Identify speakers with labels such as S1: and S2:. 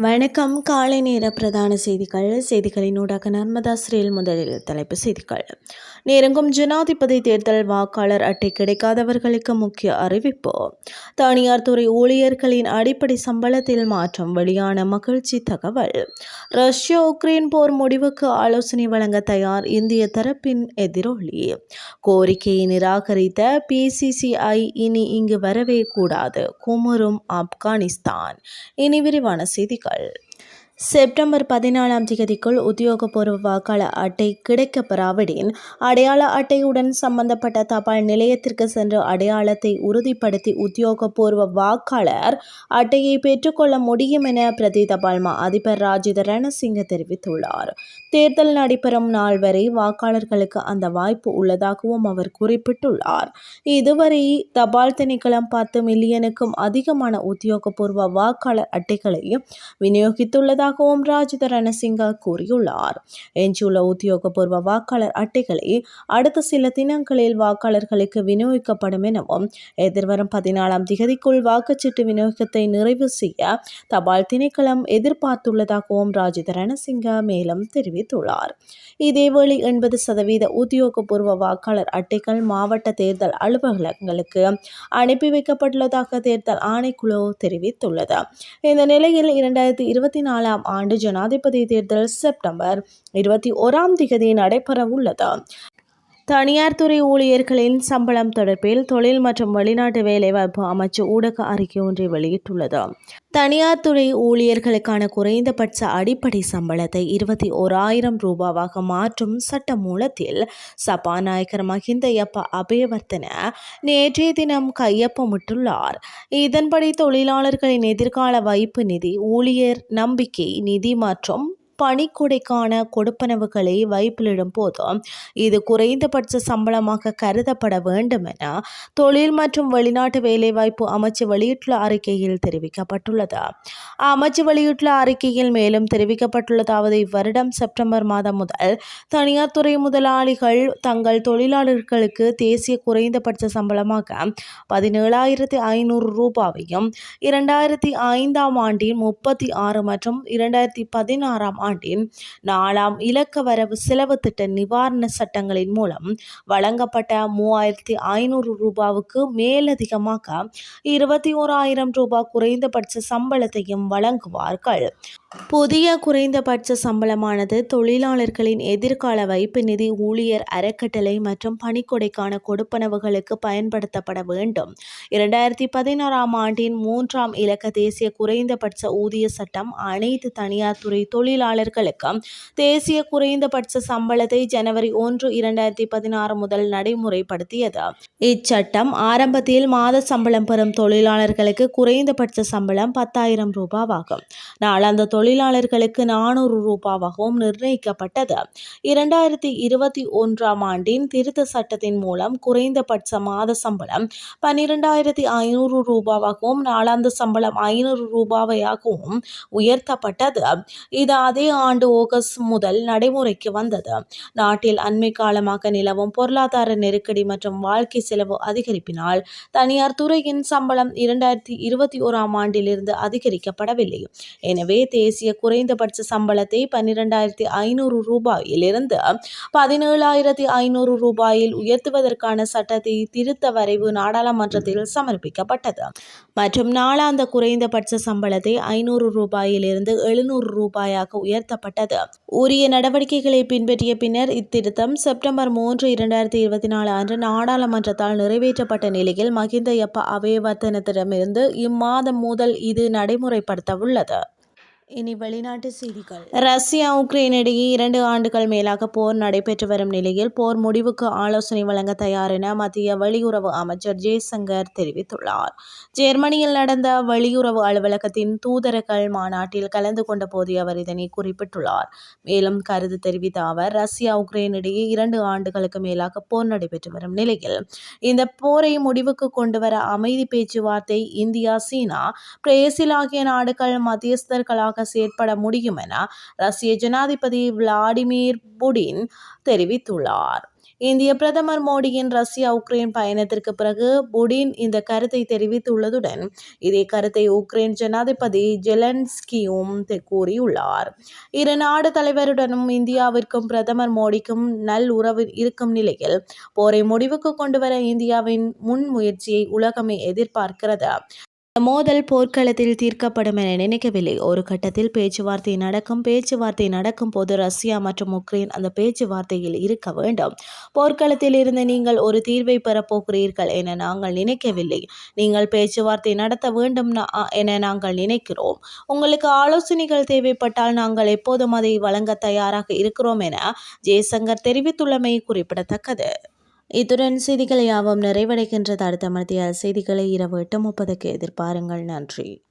S1: வணக்கம். காலை நேர பிரதான செய்திகள். செய்திகளின் ஊடாக நர்மதா ஸ்ரீல் முதலில் தலைப்பு செய்திகள். நேரங்கும் ஜனாதிபதி தேர்தல் வாக்காளர் அட்டை கிடைக்காதவர்களுக்கு முக்கிய அறிவிப்பு. தனியார் துறை ஊழியர்களின் அடிப்படை சம்பளத்தில் மாற்றம் வெளியான மகிழ்ச்சி தகவல். ரஷ்யா உக்ரைன் போர் முடிவுக்கு ஆலோசனை வழங்க தயார் இந்திய தரப்பின் எதிரொலி. கோரிக்கையை நிராகரித்த பிசிசிஐ இனி இங்கு வரவே கூடாது. குமரும் ஆப்கானிஸ்தான். இனி விரிவான செய்திகள். fall. செப்டம்பர் பதினாலாம் தேதிக்குள் உத்தியோகபூர்வ வாக்காளர் அட்டை கிடைக்கப்பெறாவிடின் அடையாள அட்டையுடன் சம்பந்தப்பட்ட தபால் நிலையத்திற்கு சென்று அடையாளத்தை உறுதிப்படுத்தி உத்தியோகபூர்வ வாக்காளர் அட்டையை பெற்றுக்கொள்ள முடியும் என பிரதி தபால் மா அதிபர் ராஜித ரணசிங்க தெரிவித்துள்ளார். தேர்தல் நடைபெறும் நாள் வரை வாக்காளர்களுக்கு அந்த வாய்ப்பு உள்ளதாகவும் அவர் குறிப்பிட்டுள்ளார். இதுவரை தபால் திணைக்களம் பத்து மில்லியனுக்கும் அதிகமான உத்தியோகபூர்வ வாக்காளர் அட்டைகளை விநியோகித்துள்ளதாக உள்ளதாகவும் ராஜித ரணசிங்க கூறியுள்ளார். எஞ்சியுள்ள உத்தியோகபூர்வ வாக்காளர் அட்டைகளை அடுத்த சில தினங்களில் வாக்காளர்களுக்கு விநியோகிக்கப்படும் எனவும் எதிர்வரும் பதினாலாம் திகதிக்குள் வாக்குச்சீட்டு விநியோகத்தை நிறைவு செய்ய தபால் திணைக்களம் எதிர்பார்த்துள்ளதாகவும் ராஜித ரணசிங்க மேலும் தெரிவித்துள்ளார். இதேவேளை எண்பது சதவீத உத்தியோகபூர்வ வாக்காளர் அட்டைகள் மாவட்ட தேர்தல் அலுவலகங்களுக்கு அனுப்பி வைக்கப்பட்டுள்ளதாக தேர்தல் ஆணைக்குழு தெரிவித்துள்ளது. இந்த நிலையில் இரண்டாயிரத்தி இருபத்தி நாலாம் இரண்டாம் ஆண்டு ஜனாதிபதி தேர்தல் செப்டம்பர் இருபத்தி ஓராம் திகதி நடைபெறவுள்ளது. தனியார் துறை ஊழியர்களின் சம்பளம் தொடர்பில் தொழில் மற்றும் வெளிநாட்டு வேலைவாய்ப்பு அமைச்சு ஊடக அறிக்கை ஒன்றை வெளியிட்டுள்ளது. தனியார் துறை ஊழியர்களுக்கான குறைந்தபட்ச அடிப்படை சம்பளத்தை இருபத்தி ஓராயிரம் ரூபாவாக மாற்றும் சட்ட மூலத்தில் சபாநாயகர் மஹிந்தயப்ப அபயவர்த்தன நேற்றைய தினம் கையொப்பமிட்டுள்ளார். இதன்படி தொழிலாளர்களின் எதிர்கால வைப்பு நிதி ஊழியர் நம்பிக்கை நிதி மற்றும் பணிக்கொடைக்கான கொடுப்பனவுகளை வைப்பிலிடும் போது இது குறைந்தபட்ச சம்பளமாக கருதப்பட வேண்டும் என தொழில் மற்றும் வெளிநாட்டு வேலைவாய்ப்பு அமைச்சு வெளியிட்டுள்ள அறிக்கையில் தெரிவிக்கப்பட்டுள்ளது. அமைச்சு வெளியிட்டுள்ள அறிக்கையில் மேலும் தெரிவிக்கப்பட்டுள்ளதாவது இவ்வருடம் செப்டம்பர் மாதம் முதல் தனியார் துறை முதலாளிகள் தங்கள் தொழிலாளர்களுக்கு தேசிய குறைந்தபட்ச சம்பளமாக பதினேழாயிரத்தி ஐநூறு ரூபாவையும் இரண்டாயிரத்தி ஐந்தாம் ஆண்டின் முப்பத்தி ஆறு மற்றும் இரண்டாயிரத்தி பதினாறாம் ஆண்டின் நாலாம் இலக்க வரவு செலவு திட்ட நிவாரண சட்டங்களின் மூலம் வழங்கப்பட்ட மூவாயிரத்தி ஐநூறு ரூபாவுக்கு மேலதிகமாக இருபத்தி ஓராயிரம் ரூபாய் குறைந்தபட்ச சம்பளத்தையும் வழங்குவார்கள். புதிய குறைந்தபட்ச சம்பளமானது தொழிலாளர்களின் எதிர்கால வைப்பு நிதி ஊழியர் அறக்கட்டளை மற்றும் பணிக்கொடைக்கான கொடுப்பனவுகளுக்கு பயன்படுத்தப்பட வேண்டும். இரண்டாயிரத்தி பதினாறாம் ஆண்டின் மூன்றாம் இலக்க தேசிய குறைந்தபட்ச ஊதிய சட்டம் அனைத்து தனியார் துறை தொழிலாளர் தொழிலாளர்களுக்கு தேசிய குறைந்தபட்ச சம்பளத்தை ஜனவரி ஒன்று இரண்டாயிரத்தி பதினாறு முதல் நடைமுறைப்படுத்தியது. இச்சட்டம் ஆரம்பத்தில் மாத சம்பளம் பெறும் தொழிலாளர்களுக்கு குறைந்தபட்ச சம்பளம் பத்தாயிரம் ரூபாவாகும். நாளாந்த தொழிலாளர்களுக்கு நானூறு ரூபாவாகவும் நிர்ணயிக்கப்பட்டது. இரண்டாயிரத்தி இருபத்தி ஒன்றாம் ஆண்டின் திருத்த சட்டத்தின் மூலம் குறைந்தபட்ச மாத சம்பளம் பன்னிரெண்டாயிரத்தி ஐநூறு ரூபாவாகவும் நாளாந்த சம்பளம் ஐநூறு ரூபாவையாகவும் உயர்த்தப்பட்டது. இது அதே ஆண்டு ஆகஸ்ட் முதல் நடைமுறைக்கு வந்தது. நாட்டில் அண்மை காலமாக நிலவும் பொருளாதார நெருக்கடி மற்றும் வாழ்க்கை செலவு அதிகரிப்பினால் தனியார் துறையின் சம்பளம் இரண்டாயிரத்தி இருபத்தி ஓராம் ஆண்டிலிருந்து அதிகரிக்கப்படவில்லை. எனவே தேசிய குறைந்தபட்ச சம்பளத்தை பன்னிரெண்டாயிரத்தி ஐநூறு ரூபாயிலிருந்து பதினேழாயிரத்தி ஐநூறு ரூபாயில் உயர்த்துவதற்கான சட்டத்தை திருத்த வரைவு நாடாளுமன்றத்தில் சமர்ப்பிக்கப்பட்டது. மற்றும் நாளாந்த குறைந்தபட்ச சம்பளத்தை ஐநூறு ரூபாயிலிருந்து எழுநூறு ரூபாயாக உயர்த்தப்பட்டது. உரிய நடவடிக்கைகளை பின்பற்றிய பின்னர் இத்திருத்தம் செப்டம்பர் மூன்று இரண்டாயிரத்தி இருபத்தி நாலு அன்று நாடாளுமன்றத்தால் நிறைவேற்றப்பட்ட நிலையில் மகிந்த அபயவர்த்தனத்திடமிருந்து இம்மாதம் முதல் இது நடைமுறைப்படுத்த உள்ளது இனி வெளிநாட்டு செய்திகள். ரஷ்யா உக்ரைன் இடையே இரண்டு ஆண்டுகள் மேலாக போர் நடைபெற்று வரும் நிலையில் போர் முடிவுக்கு ஆலோசனை வழங்க தயார் என மத்திய வெளியுறவு அமைச்சர் ஜெய்சங்கர் தெரிவித்துள்ளார். ஜெர்மனியில் நடந்த வெளியுறவு அலுவலகத்தின் தூதரகள் மாநாட்டில் கலந்து கொண்ட போது அவர் இதனை குறிப்பிட்டுள்ளார். மேலும் கருத்து தெரிவித்த அவர் ரஷ்யா உக்ரைன் இடையே இரண்டு ஆண்டுகளுக்கு மேலாக போர் நடைபெற்று வரும் நிலையில் இந்த போரை முடிவுக்கு கொண்டுவர அமைதி பேச்சுவார்த்தை இந்தியா சீனா பிரேசில் ஆகிய நாடுகள் மத்தியஸ்தர்களாக செயற்பட முடியும் என ரஷ்ய ஜனாதிபதி விளாடிமிர் புடின் தெரிவித்துள்ளார். இந்திய பிரதமர் மோடியின் ரஷ்யா உக்ரைன் பயணத்திற்கு பிறகு புடின் இந்த கருத்தை தெரிவித்துள்ளதுடன் இதே கருத்தை உக்ரைன் ஜனாதிபதி ஜெலன்ஸ்கியும் கூறியுள்ளார். இரு நாடு தலைவருடனும் இந்தியாவிற்கும் பிரதமர் மோடிக்கும் நல் உறவு இருக்கும் நிலையில் போரை முடிவுக்கு கொண்டுவர இந்தியாவின் முன்முயற்சியை உலகமே எதிர்பார்க்கிறது. மோதல் போர்க்களத்தில் தீர்க்கப்படும் என நினைக்கவில்லை. ஒரு கட்டத்தில் பேச்சுவார்த்தை நடக்கும் பேச்சுவார்த்தை நடக்கும் போது ரஷ்யா மற்றும் உக்ரைன் அந்த பேச்சுவார்த்தையில் இருக்க வேண்டும். போர்க்களத்தில் இருந்து நீங்கள் ஒரு தீர்வை பெறப்போகிறீர்கள் என நாங்கள் நினைக்கவில்லை. நீங்கள் பேச்சுவார்த்தை நடத்த வேண்டும் என நாங்கள் நினைக்கிறோம். உங்களுக்கு ஆலோசனைகள் தேவைப்பட்டால் நாங்கள் எப்போதும் அதை வழங்க தயாராக இருக்கிறோம் என ஜெய்சங்கர் தெரிவித்துள்ளமை குறிப்பிடத்தக்கது. இத்துடன் செய்திகள் யாவும் நிறைவடைகின்றது. அடுத்த மத்திய செய்திகளை இரவு எட்டு முப்பதுக்கு எதிர்பாருங்கள். நன்றி.